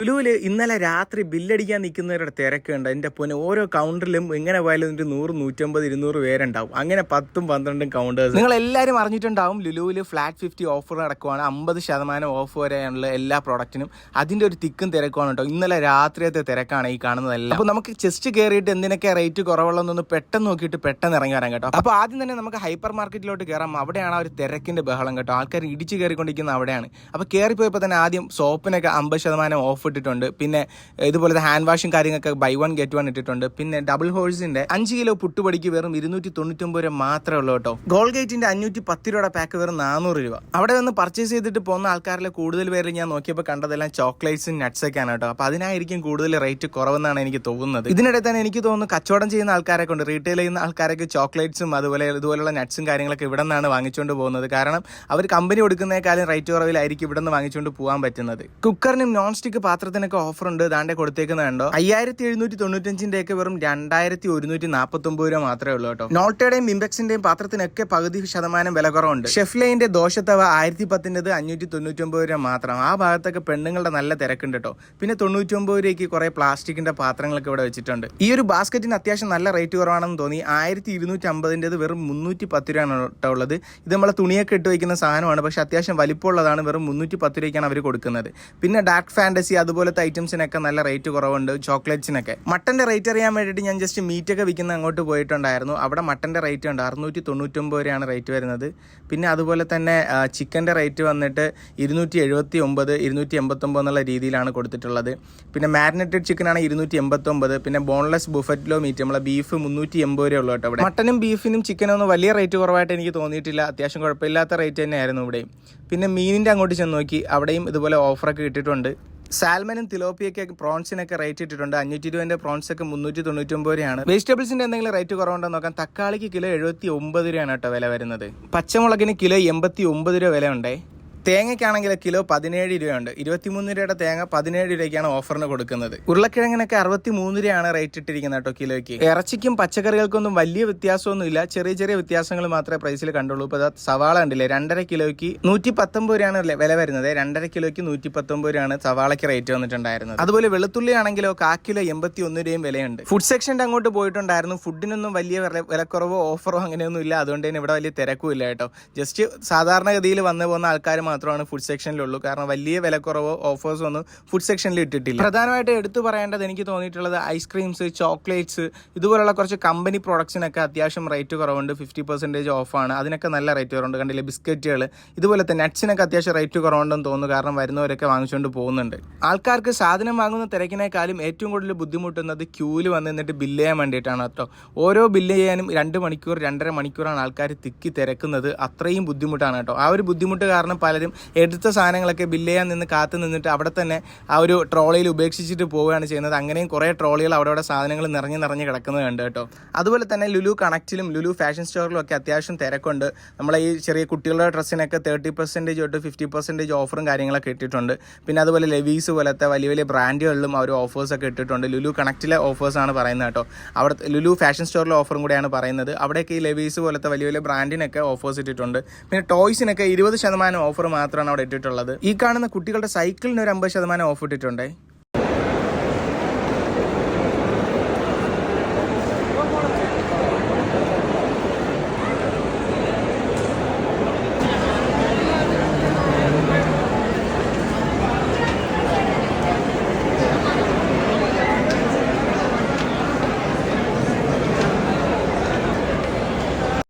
ലുലുവിൽ ഇന്നലെ രാത്രി ബില്ലടിക്കാൻ നിൽക്കുന്നവരുടെ തിരക്കുണ്ട് എന്റെ പൊന്നെ ഓരോ കൗണ്ടറിലും എങ്ങനെ പോയാലും ഒരു നൂറ് നൂറ്റമ്പത് ഇരുന്നൂറ് പേരുണ്ടാവും. അങ്ങനെ പത്തും പന്ത്രണ്ടും കൗണ്ടേഴ്സ് നിങ്ങൾ എല്ലാവരും അറിഞ്ഞിട്ടുണ്ടാവും ലുലുവിൽ ഫ്ലാറ്റ് ഫിഫ്റ്റി ഓഫർ നടക്കുവാണ്. അമ്പത് ശതമാനം ഓഫ് വരെയുള്ള എല്ലാ പ്രോഡക്റ്റിനും അതിന്റെ ഒരു തിക്കും തിരക്കുമാണ് കേട്ടോ. ഇന്നലെ രാത്രിയത്തെ തിരക്കാണ് ഈ കാണുന്നതെല്ലാം. അപ്പോൾ നമുക്ക് ചെസ്റ്റ് കയറിയിട്ട് എന്തിനൊക്കെ റേറ്റ് കുറവുള്ളതെന്നൊന്ന് പെട്ടെന്ന് നോക്കിയിട്ട് പെട്ടെന്ന് ഇറങ്ങി വരാം കേട്ടോ. അപ്പോൾ ആദ്യം തന്നെ നമുക്ക് ഹൈപ്പർ മാർക്കറ്റിലോട്ട് കയറാം അവിടെയാണ് ആ ഒരു തിരക്കിന്റെ ബഹളം കേട്ടോ. ആൾക്കാർ ഇടിച്ച് കയറിക്കൊണ്ടിരിക്കുന്ന അവിടെയാണ്. അപ്പോൾ കയറിപ്പോയപ്പോൾ തന്നെ ആദ്യം സോപ്പിനൊക്കെ അമ്പത് ശതമാനം ഓഫ് ഇട്ടിട്ടുണ്ട് പിന്നെ ഇതുപോലത്തെ ഹാൻഡ് വാഷും കാര്യങ്ങളൊക്കെ ബൈ വൺ ഗെറ്റ് വൺ ഇട്ടിട്ടുണ്ട്. പിന്നെ ഡബിൾ ഹോഴ്സിന്റെ അഞ്ച് കിലോ പുട്ടുപടിക്ക് വെറും ഇരുന്നൂറ്റി തൊണ്ണൂറ്റൊമ്പത് രൂപ മാത്രമേ ഉള്ളൂ കേട്ടോ. ഗോൾഗേറ്റിന്റെ അഞ്ഞൂറ്റി പത്ത് രൂപയുടെ പാക്ക് വെറും നാനൂറ് രൂപ. അവിടെ വന്ന് പർച്ചേസ് ചെയ്തിട്ട് പോകുന്ന ആൾക്കാരിലെ കൂടുതൽ പേര് ഞാൻ നോക്കിയപ്പോൾ കണ്ടതെല്ലാം ചോക്ലേറ്റ്സും നട്ട്സ് ഒക്കെയാണ് കേട്ടോ. അപ്പോൾ അതിനായിരിക്കും കൂടുതൽ റേറ്റ് കുറവെന്നാണ് എനിക്ക് തോന്നുന്നത്. ഇതിനിടെ തന്നെ എനിക്ക് തോന്നുന്നു കച്ചവടം ചെയ്യുന്ന ആൾക്കാരെ കൊണ്ട് റീറ്റെയിൽ ചെയ്യുന്ന ആൾക്കാരൊക്കെ ചോക്ലേറ്റ്സും അതുപോലെ ഇതുപോലുള്ള നട്ട്സും കാര്യങ്ങളൊക്കെ ഇവിടെ നിന്നാണ് വാങ്ങിച്ചുകൊണ്ട് പോകുന്നത്. കാരണം അവർ കമ്പനി കൊടുക്കുന്നേക്കാളും റേറ്റ് കുറവിലായിരിക്കും ഇവിടെ നിന്ന് വാങ്ങിച്ചുകൊണ്ട് പോകാൻ പറ്റുന്നത് കുക്കറിനും നോൺ സ്റ്റിക്ക് പാത്രത്തിനൊക്കെ ഓഫർ ഉണ്ട്. ദാണ്ടെ കൊടുത്തേക്കുന്നത് കണ്ടോ? അയ്യായിരത്തി എഴുന്നൂറ്റി തൊണ്ണൂറ്റഞ്ചിന്റെ ഒക്കെ വെറും രണ്ടായിരത്തി ഒരുന്നൂറ്റി നാൽപ്പത്തി ഒമ്പത് രൂപ മാത്രമേ ഉള്ളൂ കേട്ടോ. നോട്ടയുടെയും ബിംബെക്സിന്റെയും പാത്രത്തിനൊക്കെ പകുതി ശതമാനം വില കുറവുണ്ട്. ഷെഫ്ലൈന്റെ ദോശത്തവ ആയിരത്തി പത്തിന്റെത് അഞ്ഞൂറ്റി തൊണ്ണൂറ്റി ഒമ്പത് രൂപ മാത്രം. ആ ഭാഗത്തൊക്കെ പെണ്ണുങ്ങളുടെ നല്ല തിരക്കുണ്ട് കേട്ടോ. പിന്നെ തൊണ്ണൂറ്റി ഒമ്പത് രൂപയ്ക്ക് കുറെ പ്ലാസ്റ്റിക്കിന്റെ പാത്രങ്ങളൊക്കെ ഇവിടെ വെച്ചിട്ടുണ്ട്. ഈ ഒരു ബാസ്ക്കറ്റിന് അത്യാവശ്യം നല്ല റേറ്റ് കുറവാണെന്ന് തോന്നി. ആയിരത്തി ഇരുന്നൂറ്റി അമ്പതിന്റെത് വെറും മുന്നൂറ്റി പത്ത് രൂപയാണ് കേട്ടോ ഉള്ളത്. ഇത് നമ്മളെ തുണിയൊക്കെ ഇട്ട് വയ്ക്കുന്ന സാധനമാണ്. പക്ഷെ അത്യാവശ്യം വലിപ്പമുള്ളതാണ്. വെറും മുന്നൂറ്റി പത്ത് രൂപയ്ക്കാണ് അവർ കൊടുക്കുന്നത്. പിന്നെ ഡാർക്ക് ഫാന്റസി അതുപോലത്തെ ഐറ്റംസിനൊക്കെ നല്ല റേറ്റ് കുറവുണ്ട് ചോക്ലേറ്റ്സിനൊക്കെ. മട്ടന്റെ റേറ്റ് അറിയാൻ വേണ്ടിയിട്ട് ഞാൻ ജസ്റ്റ് മീറ്റ് ഒക്കെ വിൽക്കുന്ന അങ്ങോട്ട് പോയിട്ടുണ്ടായിരുന്നു. അവിടെ മട്ടന്റെ റേറ്റ് ഉണ്ട് അറുന്നൂറ്റി തൊണ്ണൂറ്റൊമ്പത് വരെയാണ് റേറ്റ് വരുന്നത്. പിന്നെ അതുപോലെ തന്നെ ചിക്കന്റെ റേറ്റ് വന്നിട്ട് ഇരുന്നൂറ്റി എഴുപത്തി ഒമ്പത് ഇരുന്നൂറ്റി എൺപത്തൊമ്പത് എന്നുള്ള രീതിയിലാണ് കൊടുത്തിട്ടുള്ളത്. പിന്നെ മാരിനേറ്റഡ് ചിക്കൻ ആണ് ഇരുന്നൂറ്റി എൺപത്തൊമ്പത് പിന്നെ ബോൺലെസ് ബുഫറ്റിലോ മീറ്റ് നമ്മളെ ബീഫ് മുന്നൂറ്റി എൺപത് രൂപ ഉള്ളൂ കേട്ടോ ഇവിടെ. മട്ടനും ബീഫിനും ചിക്കനും ഒന്നും വലിയ റേറ്റ് കുറവായിട്ട് എനിക്ക് തോന്നിയിട്ടില്ല. അത്യാവശ്യം കുഴപ്പമില്ലാത്ത റേറ്റ് തന്നെയായിരുന്നു ഇവിടെയും. പിന്നെ മീനിന്റെ അങ്ങോട്ട് ചെന്ന് നോക്കി അവിടെയും ഇതുപോലെ ഓഫറൊക്കെ ഇട്ടിട്ടുണ്ട്. സാൽമനും തിലോപ്പിയൊക്കെ പ്രോൺസിനൊക്കെ റേറ്റ് ഇട്ടിട്ടുണ്ട്. അഞ്ഞൂറ്റി പ്രോൺസ് ഒക്കെ മുന്നൂറ്റി തൊണ്ണൂറ്റി ഒമ്പത് രൂപയാണ്. വെജിറ്റബിൾസിന്റെ എന്തെങ്കിലും റേറ്റ് കുറവുണ്ടോ നോക്കാം. തക്കാളിക്ക് കിലോ എഴുപത്തി ഒമ്പത് രൂപയാണ് കേട്ടോ വില വരുന്നത്. പച്ചമുളകിന് കിലോ എൺപത്തി ഒമ്പത് രൂപ വില ഉണ്ടേ തേങ്ങയ്ക്കാണെങ്കിൽ കിലോ പതിനേഴ് രൂപയുണ്ട്. ഇരുപത്തിമൂന്ന് രൂപയുടെ തേങ്ങ പതിനേഴ് രൂപയ്ക്കാണ് ഓഫറിന് കൊടുക്കുന്നത്. ഉരുളക്കിഴങ്ങിനൊക്കെ അറുപത്തി മൂന്ന് രൂപയാണ് റേറ്റ് ഇട്ടിരിക്കുന്നത് കേട്ടോ കിലോയ്ക്ക്. ഇറച്ചിക്കും പച്ചക്കറികൾക്കൊന്നും വലിയ വ്യത്യാസമൊന്നും ഇല്ല ചെറിയ ചെറിയ വ്യത്യാസങ്ങൾ മാത്രമേ പ്രൈസിൽ കണ്ടുള്ളൂ. ഇപ്പോൾ സവാള ഉണ്ടല്ലേ രണ്ടര കിലോയ്ക്ക് നൂറ്റി പത്തൊമ്പത് രൂപയാണ് വില വരുന്നത്. രണ്ടര കിലോയ്ക്ക് നൂറ്റി പത്തൊമ്പത് രൂപയാണ് സവാളയ്ക്ക് റേറ്റ് വന്നിട്ടുണ്ടായിരുന്നത്. അതുപോലെ വെളുത്തുള്ളി ആണെങ്കിലോ കാ കിലോ എൺപത്തി ഒന്ന് രൂപയും വിലയുണ്ട്. ഫുഡ് സെക്ഷന്റെ അങ്ങോട്ട് പോയിട്ടുണ്ടായിരുന്നു. ഫുഡിനൊന്നും വലിയ വിലക്കുറവോ ഓഫറോ അങ്ങനെയൊന്നും ഇല്ല അതുകൊണ്ട് തന്നെ ഇവിടെ വലിയ തിരക്കും ഇല്ല കേട്ടോ. ജസ്റ്റ് സാധാരണഗതിയിൽ വന്നു പോകുന്ന ആൾക്കാർ മാത്രമാണ് ഫുഡ് സെക്ഷനിലുള്ളൂ കാരണം വലിയ വിലക്കുറവോ ഓഫേഴ്സോ ഒന്നും ഫുഡ് സെക്ഷനിൽ ഇട്ടിട്ടില്ല. പ്രധാനമായിട്ട് എടുത്തു പറയേണ്ടത് എനിക്ക് തോന്നിയിട്ടുള്ളത് ഐസ്ക്രീംസ് ചോക്ലേറ്റ്സ് ഇതുപോലുള്ള കുറച്ച് കമ്പനി പ്രോഡക്ട്സിനൊക്കെ അത്യാവശ്യം റേറ്റ് കുറവുണ്ട്. ഫിഫ്റ്റി പെർസെന്റേജ് ഓഫാണ് അതിനൊക്കെ നല്ല റേറ്റ് കുറവുണ്ട് കണ്ടില്ലേ ബിസ്ക്കറ്റുകൾ ഇതുപോലെ തന്നെ നട്ട്സിനൊക്കെ അത്യാവശ്യം റേറ്റ് കുറവുണ്ടെന്ന് തോന്നുന്നു. കാരണം വരുന്നവരൊക്കെ വാങ്ങിച്ചുകൊണ്ട് പോകുന്നുണ്ട്. ആൾക്കാർക്ക് സാധനം വാങ്ങുന്ന തിരക്കിനേക്കാളും ഏറ്റവും കൂടുതൽ ബുദ്ധിമുട്ടുന്നത് ക്യൂവിൽ വന്ന് നിന്നിട്ട് ബില്ല് ചെയ്യാൻ വേണ്ടിയിട്ടാണ് കേട്ടോ. ഓരോ ബില്ല് ചെയ്യാനും രണ്ട് മണിക്കൂർ രണ്ടര മണിക്കൂറാണ് ആൾക്കാർ തിക്കി തിരക്കുന്നത്. അത്രയും ബുദ്ധിമുട്ടാണ് കേട്ടോ. ആ ഒരു ബുദ്ധിമുട്ട് കാരണം പലരും എടുത്ത സാധനങ്ങളൊക്കെ ബില്ല് ചെയ്യാൻ നിന്ന് കാത്തു നിന്നിട്ട് അവിടെ തന്നെ ആ ഒരു ട്രോളിയിൽ ഉപേക്ഷിച്ചിട്ട് പോവുകയാണ് ചെയ്യുന്നത്. അങ്ങനെയും കുറേ ട്രോളികൾ അവിടെ അവിടെ സാധനങ്ങൾ നിറഞ്ഞ് നിറഞ്ഞ് കിടക്കുന്നത് കണ്ട് കേട്ടോ. അതുപോലെ തന്നെ ലുലു കണക്റ്റിലും ലുലു ഫാഷൻ സ്റ്റോറിലും ഒക്കെ അത്യാവശ്യം തിരക്കുണ്ട്. നമ്മളെ ഈ ചെറിയ കുട്ടികളുടെ ഡ്രസ്സിനൊക്കെ തേർട്ടി പെർസെന്റേജ് തൊട്ട് ഫിഫ്റ്റി പെർസെന്റേജ് ഓഫറും കാര്യങ്ങളൊക്കെ ഇട്ടിട്ടുണ്ട്. പിന്നെ അതുപോലെ ലെവീസ് പോലത്തെ വലിയ വലിയ ബ്രാൻഡുകളിലും അവർ ഓഫേഴ്സൊക്കെ ഇട്ടിട്ടുണ്ട്. ലുലു കണക്റ്റിലെ ഓഫേഴ്സാണ് പറയുന്നത് കേട്ടോ. അവിടെ ലുലു ഫാഷൻ സ്റ്റോറിലെ ഓഫറും കൂടെയാണ് പറയുന്നത്. അവിടെയൊക്കെ ഈ ലെവീസ് പോലത്തെ വലിയ വലിയ ബ്രാൻഡിനൊക്കെ ഓഫേഴ്സ് ഇട്ടിട്ടുണ്ട്. പിന്നെ ടോയ്സിനൊക്കെ ഇരുപത് ശതമാനം ഓഫർ മാത്രമാണ് അവിടെ ഇട്ടിട്ടുള്ളത്. ഈ കാണുന്ന കുട്ടികളുടെ സൈക്കിളിന് ഒരു അമ്പത് ശതമാനം ഓഫ് ഇട്ടിട്ടുണ്ടേ?